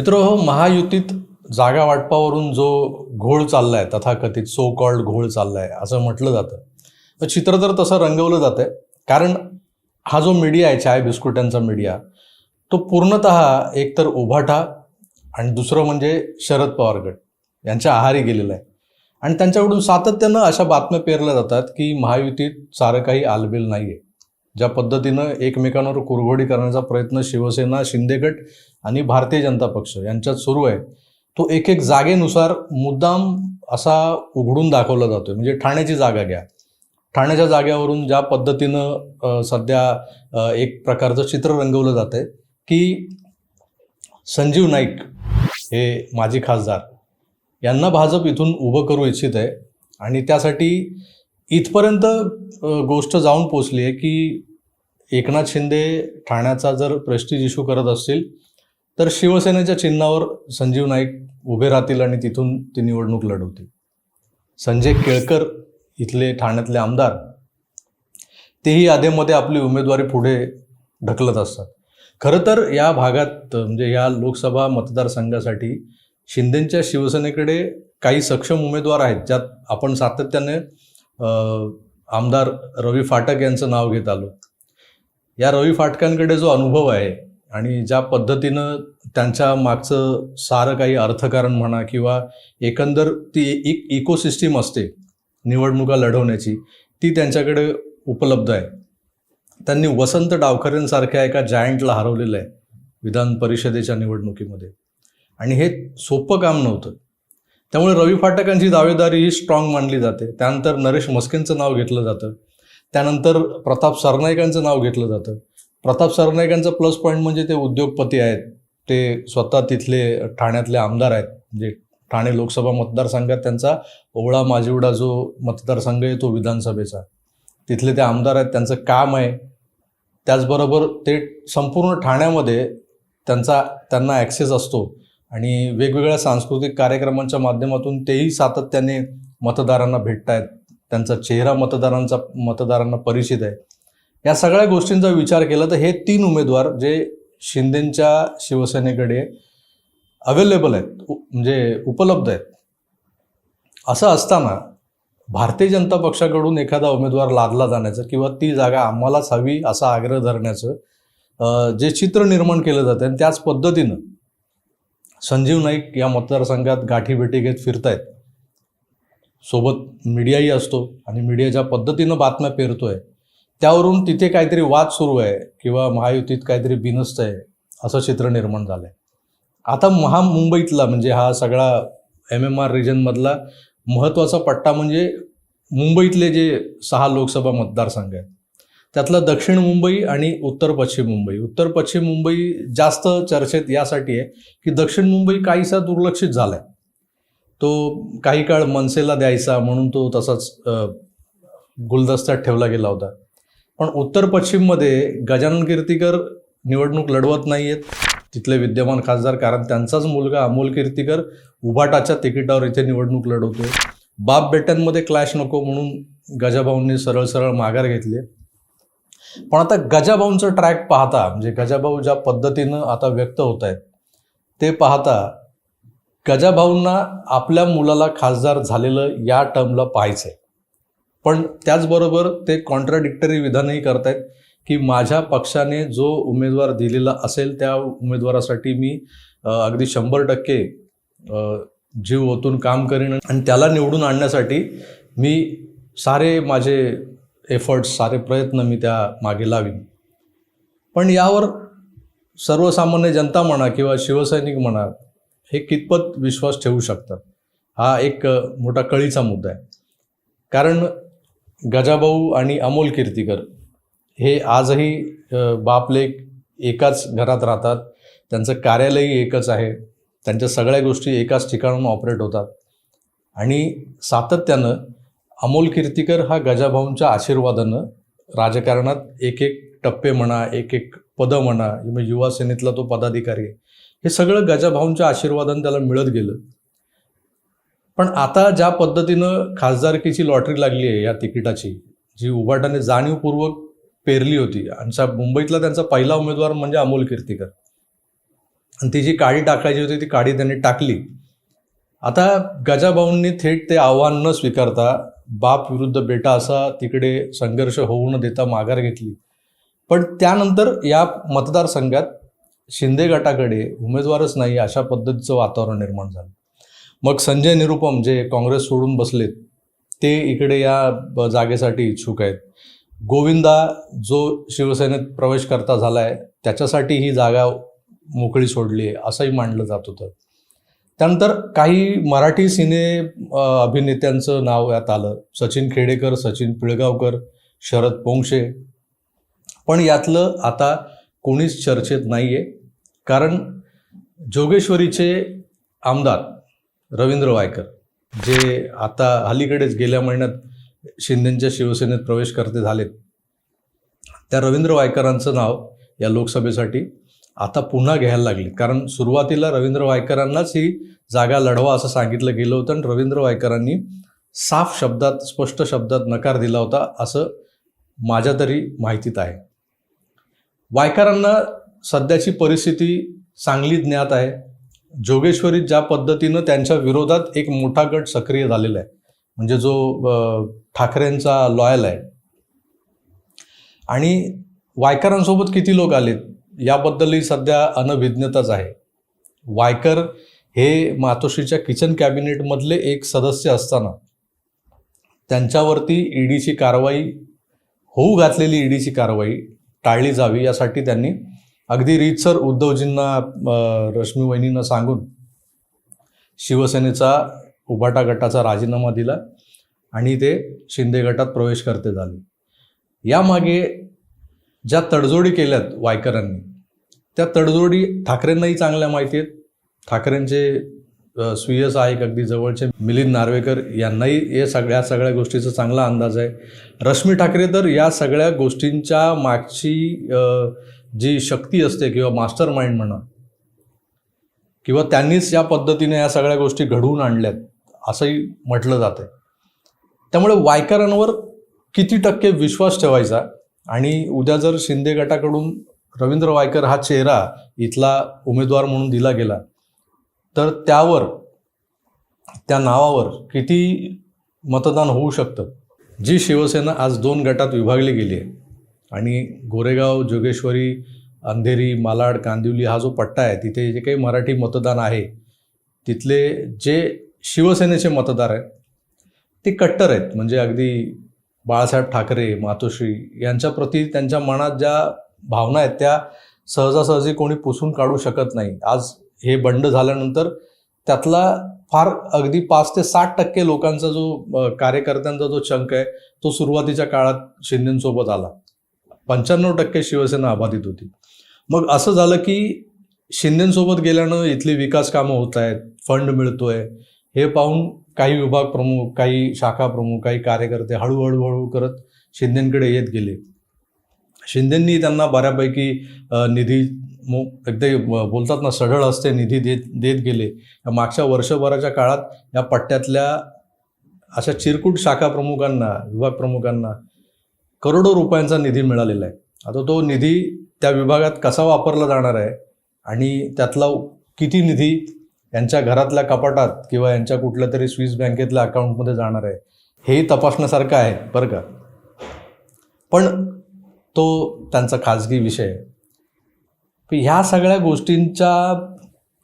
मित्र हो महायुतीत जागा वाटपावरून जो घोळ चाललाय तथाकथित सो कॉल्ड घोळ चाललाय असं म्हटलं जातं. चित्र तर तसं रंगवलं जातं कारण हा जो मीडिया आहे चाय बिस्कुटांचा मीडिया तो पूर्णतः एकतर उभाटा आणि दुसरं म्हणजे शरद पवार गट यांच्या आहारी गेलेला आहे. आणि त्यांच्याकडून सातत्यानं अशा बातम्या पेरल्या जातात की महायुतीत सारं काही आलबेल नाही आहे ज्या पद्धतीनं एकमेकांवर कुरघोडी करण्याचा प्रयत्न शिवसेना शिंदेगट आणि भारतीय जनता पक्ष यांच्यात सुरू आहे तो एक एक जागेनुसार मुद्दाम असा उघडून दाखवला जातोय. म्हणजे ठाण्याची जागा घ्या. ठाण्याच्या जाग्यावरून ज्या पद्धतीनं सध्या एक प्रकारचं चित्र रंगवलं जात आहे की संजीव नाईक हे माजी खासदार यांना भाजप इथून उभं करू इच्छित आहे आणि त्यासाठी इथपर्यंत गोष्ट जाऊन पोचली आहे की एकनाथ शिंदे ठाण्याचा जर प्रेस्टिज इश्यू करत असतील तर शिवसेनेच्या चिन्हावर संजीव नाईक उभे राहतील आणि तिथून ती निवडणूक लढवतील. संजय केळकर इथले ठाण्यातले आमदार तेही आधेमध्ये आपली उमेदवारी पुढे ढकलत असतात. खरं तर या भागात म्हणजे या लोकसभा मतदारसंघासाठी शिंदेंच्या शिवसेनेकडे काही सक्षम उमेदवार आहेत ज्यात आपण सातत्याने आमदार रवी फाटक यांचं नाव घेत आलो. या रवी फाटकांकडे जो अनुभव आहे आणि ज्या पद्धतीनं त्यांच्या मागचं सारं काही अर्थकारण म्हणा किंवा एकंदर ती एक इकोसिस्टीम असते निवडणुका लढवण्याची ती त्यांच्याकडे उपलब्ध आहे. त्यांनी वसंत डावखरेंसारख्या एका जायंटला हरवलेलं आहे विधान परिषदेच्या निवडणुकीमध्ये. आणि हे सोपं काम नव्हतं. त्यामुळे रवी फाटकांची दावेदारी ही स्ट्रॉंग मानली जाते. त्यानंतर नरेश मस्केंचं नाव घेतलं जातं. त्यानंतर प्रताप सरनाईकांचं नाव घेतलं जातं. प्रताप सरनाईकांचा प्लस पॉईंट म्हणजे ते उद्योगपती आहेत. ते स्वतः तिथले ठाण्यातले आमदार आहेत. म्हणजे ठाणे लोकसभा मतदारसंघात त्यांचा ओवळा माजिवडा जो मतदारसंघ आहे तो विधानसभेचा तिथले ते आमदार आहेत. त्यांचं काम आहे. त्याचबरोबर ते संपूर्ण ठाण्यामध्ये त्यांचा त्यांना ॲक्सेस असतो. आणि वेगवेगळ्या सांस्कृतिक कार्यक्रमांच्या माध्यमातून तेही सातत्याने मतदारांना भेटत आहेत त्यांचा चेहरा मतदारांचा मतदारांना परिचित आहे. या सगळ्या गोष्टींचा विचार केला तर हे तीन उमेदवार जे शिंदेच्या शिवसेनेकडे अवेलेबल आहेत म्हणजे उपलब्ध आहेत. असं असताना भारतीय जनता पक्षाकडून एखादा उमेदवार लादला जाण्याचं किंवा ती जागा आम्हालाच हवी असा आग्रह धरण्याचं जे चित्र निर्माण केलं जातं आणि त्याच पद्धतीनं संजीव नाईक या मतदारसंघात गाठीभेटी घेत फिरतायत. सोबत मीडियाही असतो आणि मीडिया ज्या पद्धतीनं बातम्या पेरतो आहे त्यावरून तिथे काहीतरी वाद सुरू आहे किंवा महायुतीत काहीतरी बिनस्त आहे असं चित्र निर्माण झालं आहे आता महामुंबईतला म्हणजे हा सगळा एम एम आर रिजनमधला महत्त्वाचा पट्टा म्हणजे मुंबईतले जे सहा लोकसभा मतदारसंघ आहेत. त्यातला दक्षिण मुंबई आणि उत्तर पश्चिम मुंबई. उत्तर पश्चिम मुंबई जास्त चर्चेत यासाठी आहे की दक्षिण मुंबई काहीसा दुर्लक्षित झाला आहे तो काही काळ मनसेला द्यायचा म्हणून तो तसाच गुलदस्त्यात ठेवला गेला होता. पण उत्तर पश्चिममध्ये गजानन कीर्तीकर निवडणूक लढवत नाही आहेत तिथले विद्यमान खासदार कारण त्यांचाच मुलगा अमोल कीर्तीकर उभाटाच्या तिकिटावर इथे निवडणूक लढवतोय. बाप बेट्यांमध्ये क्लॅश नको म्हणून गजाभाऊंनी सरळ सरळ माघार घेतली पण आता गजाभाऊंचं ट्रॅक पाहता म्हणजे गजाभाऊ ज्या पद्धतीनं आता व्यक्त होत आहेत ते पाहता गजाभाऊंना आपल्या मुलाला खासदार झालेलं या टर्मला पाहायचंय. पण त्याचबरोबर ते कॉन्ट्राडिक्टरी विधानही करतायत की माझ्या पक्षाने जो उमेदवार दिलेला असेल त्या उमेदवारासाठी मी अगदी शंभर टक्के जीव ओतून काम करीन आणि त्याला निवडून आणण्यासाठी मी सारे माझे एफर्ट्स सारे प्रयत्न मी त्या मागे लावीन. पण यावर सर्वसामान्य जनता म्हणा किंवा शिवसैनिक म्हणा हे कितपत विश्वास ठेवू शकतात? हा एक मोठा कळीचा मुद्दा आहे. कारण गजाभाऊ आणि अमोल कीर्तीकर हे आजही बापलेख बापलेक एकाच घरात राहतात. त्यांचं कार्यालयही एकच आहे. त्यांच्या सगळ्या गोष्टी एकाच ठिकाणून ऑपरेट होतात. आणि सातत्यानं अमोल कीर्तीकर हा गजाभाऊंच्या आशीर्वादानं राजकारणात एक एक टप्पे म्हणा एक एक पदं म्हणा म्हणजे युवा सेनेतला तो पदाधिकारी आहे. हे सगळं गजाभाऊंच्या आशीर्वादानं त्याला मिळत गेलं. पण आता ज्या पद्धतीनं खासदारकीची लॉटरी लागली आहे या तिकिटाची जी उभाटाने जाणीवपूर्वक पेरली होती आणि मुंबईतला त्यांचा पहिला उमेदवार म्हणजे अमोल कीर्तीकर. आणि ती जी काडी टाकायची होती ती काडी त्यांनी टाकली. आता गजाभाऊंनी थेट ते आव्हान न स्वीकारता बाप विरुद्ध बेटा असा तिकडे संघर्ष होऊ न देता माघार घेतली. पण त्यानंतर या मतदारसंघात शिंदे गटाकडे उमेदवारच नाही अशा पद्धतीचं वातावरण निर्माण झालं. मग संजय निरुपम जे काँग्रेस सोडून बसलेत ते इकडे या जागेसाठी इच्छुक आहेत. गोविंदा जो शिवसेनेत प्रवेश करता झाला आहे त्याच्यासाठी ही जागा मोकळी सोडली आहे असंही मानलं जात होतं. त्यानंतर काही मराठी सिने अभिनेत्यांचं नाव यात आलं. सचिन खेडेकर सचिन पिळगावकर शरद पोंक्षे पण यातलं आता कोणीच चर्चेत नाही आहे कारण जोगेश्वरीचे आमदार रवींद्र वायकर जे आता अलीकडेच गेल्या महिन्यात शिंदेच्या शिवसेनेत प्रवेश करते झालेत. त्या रवींद्र वायकरांचं नाव या लोकसभेसाठी आता पुन्हा घ्यायला लागली. कारण सुरुवातीला रवींद्र वायकरांनाच ही जागा लढवा असं सांगितलं गेलं होतं आणि रवींद्र वायकरांनी साफ शब्दात स्पष्ट शब्दात नकार दिला होता असं माझ्या तरी माहितीत आहे. वायकरांना सध्याची परिस्थिती चांगली ज्ञात आहे. जोगेश्वरीत ज्या पद्धतीनं त्यांच्या विरोधात एक मोठा गट सक्रिय झालेला आहे. म्हणजे जो ठाकरेंचा लॉयल आहे. आणि वायकरांसोबत किती लोक आलेत? याबद्दलही सध्या अनभिज्ञताच आहे. वायकर हे मातोश्रीच्या किचन कॅबिनेटमधले एक सदस्य असताना त्यांच्यावरती ईडीची कारवाई होऊ घातलेली ईडीची कारवाई टाळली जावी यासाठी त्यांनी अगदी रीतसर उद्धवजींना रश्मी वहिनींना सांगून शिवसेनेचा उभाटा गटाचा राजीनामा दिला आणि ते शिंदे गटात प्रवेश करते झाले. यामागे ज्या तडजोडी केल्यात वायकरांनी त्या तडजोडी ठाकरेंनाही चांगल्या माहिती आहेत. ठाकरेंचे स्वीय सहाय्यक अगदी जवळचे मिलिंद नार्वेकर यांनाही या सगळ्या सगळ्या गोष्टीचा चांगला अंदाज आहे. रश्मी ठाकरे तर या सगळ्या गोष्टींच्या मागची जी शक्ती असते किंवा मास्टर माइंड म्हणा किंवा त्यांनीच या पद्धतीने या सगळ्या गोष्टी घडवून आणल्यात असंही म्हटलं जातं त्यामुळे वायकरांवर किती टक्के विश्वास ठेवायचा आणि उद्या जर शिंदे गटाकडून रवींद्र वायकर हा चेहरा इथला उमेदवार म्हणून दिला गेला. तर त्यावर त्या नावावर किती मतदान होऊ शकतं? जी शिवसेना आज दोन गटात विभागली गेली आहे. आणि गोरेगाव जोगेश्वरी अंधेरी मालाड कांदिवली हा जो पट्टा आहे तिथे जे काही मराठी मतदान आहे तिथले जे शिवसेनेचे मतदार आहेत ते कट्टर आहेत. म्हणजे अगदी बाळासाहेब ठाकरे मातोश्री यांच्याप्रती त्यांच्या मनात ज्या भावना आहेत त्या सहजासहजी कोणी पुसून काढू शकत नाही. आज हे बंड झाल्यानंतर त्यातला फार अगदी पाच ते साठ टक्के लोकांचा जो कार्यकर्त्यांचा जो चंक आहे तो सुरुवातीच्या काळात शिंदेसोबत आला. पंच्याण्णव टक्के शिवसेना अबाधित होती. मग असं झालं की शिंदेसोबत गेल्यानं इथली विकास कामं होत आहेत फंड मिळतोय. हे पाहून काही विभाग प्रमुख काही शाखा प्रमुख काही कार्यकर्ते हळूहळू हळू करत शिंदेकडे येत गेले. शिंदेंनी त्यांना बऱ्यापैकी निधी मो एकदा बोलतात ना सढळ असते निधी देत देत गेले. या मागच्या वर्षभराच्या काळात या पट्ट्यातल्या अशा चिरकूट शाखा प्रमुखांना विभाग प्रमुखांना करोडो रुपयांचा निधी मिळालेला आहे. आता तो निधी त्या विभागात कसा वापरला जाणार आहे आणि त्यातला किती निधी यांच्या घरातल्या कपाटात किंवा यांच्या कुठल्या तरी स्विस बँकेतल्या अकाउंटमध्ये जाणार आहे हेही तपासण्यासारखं आहे बरं का? पण तो त्यांचा खाजगी विषय. ह्या सगळ्या गोष्टींच्या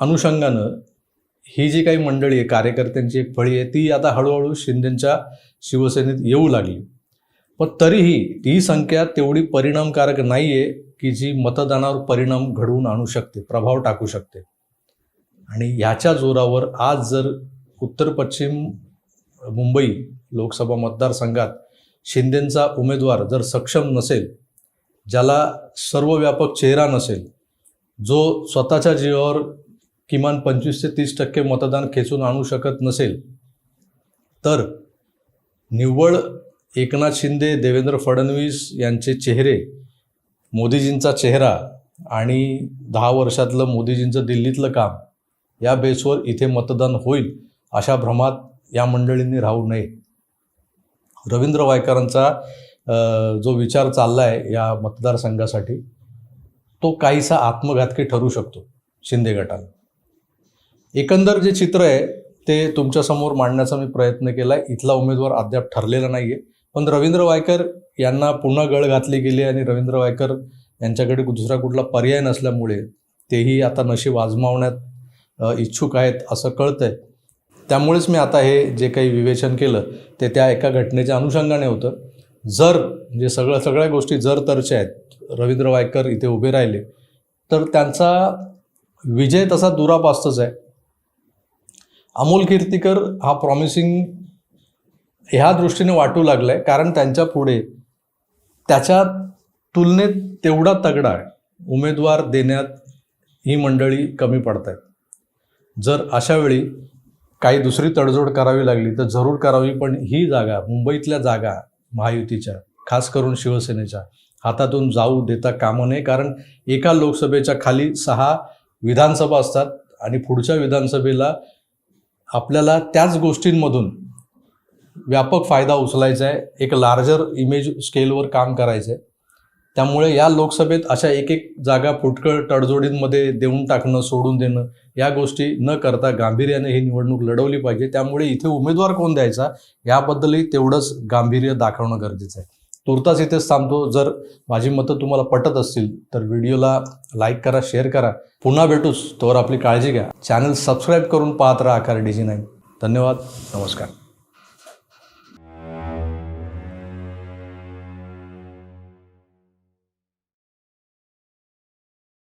अनुषंगानं ही जी काही मंडळी आहे कार्यकर्त्यांची एक फळी आहे ती आता हळूहळू शिंदेच्या शिवसेनेत येऊ लागली. पण तरीही ही संख्या तेवढी परिणामकारक नाही आहे की जी मतदानावर परिणाम घडवून आणू शकते प्रभाव टाकू शकते. आणि ह्याच्या जोरावर आज जर उत्तर पश्चिम मुंबई लोकसभा मतदारसंघात शिंदेंचा उमेदवार जर सक्षम नसेल ज्याला सर्वव्यापक चेहरा नसेल जो स्वतःच्या जीवावर किमान पंचवीस ते तीस टक्के मतदान खेचून आणू शकत नसेल तर निव्वळ एकनाथ शिंदे देवेंद्र फडणवीस यांचे चेहरे मोदीजींचा चेहरा आणि दहा वर्षातलं मोदीजींचं दिल्लीतलं काम या बेसवर इथे मतदान होईल अशा भ्रमात या मंडळींनी राहू नये. रवींद्र वायकरांचा जो विचार चालला आहे या मतदारसंघासाठी तो काहीसा आत्मघातकी ठरू शकतो शिंदे गटाला. एकंदर जे चित्र आहे ते तुमच्यासमोर मांडण्याचा मी प्रयत्न केला आहे इथला उमेदवार अद्याप ठरलेला नाही आहे पण रवींद्र वायकर यांना पुन्हा गळ घातली गेली आणि रवींद्र वायकर यांच्याकडे दुसरा कुठला पर्याय नसल्यामुळे तेही आता नशीब आजमावण्यात इच्छुक आहेत असं कळतंय. त्यामुळेच मी आता हे जे काही विवेचन केलं ते त्या एका घटनेच्या अनुषंगाने होतं. जर म्हणजे सगळं सगळ्या गोष्टी जर तरच्या आहेत रवींद्र वायकर इथे उभे राहिले तर त्यांचा विजय तसा दुरापास्तच आहे. अमोल कीर्तीकर हा प्रॉमिसिंग ह्या दृष्टीने वाटू लागलाय कारण त्यांच्या पुढे त्याच्या तुलनेत तेवढा तगडा उमेदवार देण्यात ही मंडळी कमी पडत आहेत जर अशावेळी काही दुसरी तडजोड करावी लागली तर जरूर करावी पण ही जागा मुंबईतल्या जागा महायुतीच्या खास करून शिवसेनेच्या. हातातून जाऊ देता कामं नये कारण एका लोकसभेच्या खाली सहा विधानसभा असतात आणि पुढच्या विधानसभेला आपल्याला त्याच गोष्टींमधून व्यापक फायदा उचलायचा आहे. एक लार्जर इमेज स्केलवर काम करायचं आहे. त्यामुळे या लोकसभेत अशा एक एक जागा फुटकळ तडजोडींमध्ये देऊन टाकणं सोडून देणं या गोष्टी न करता गांभीर्याने ही निवडणूक लढवली पाहिजे. त्यामुळे इथे उमेदवार कोण द्यायचा? याबद्दलही तेवढंच गांभीर्य दाखवणं गरजेचं आहे. तुर्तास इथेच थांबतो. जर माझी मतं तुम्हाला पटत असतील तर व्हिडिओला लाईक करा शेअर करा. पुन्हा भेटूच तोवर आपली काळजी घ्या. चॅनल सबस्क्राईब करून पाहत राहा आकार डिझी नाईन. धन्यवाद. नमस्कार.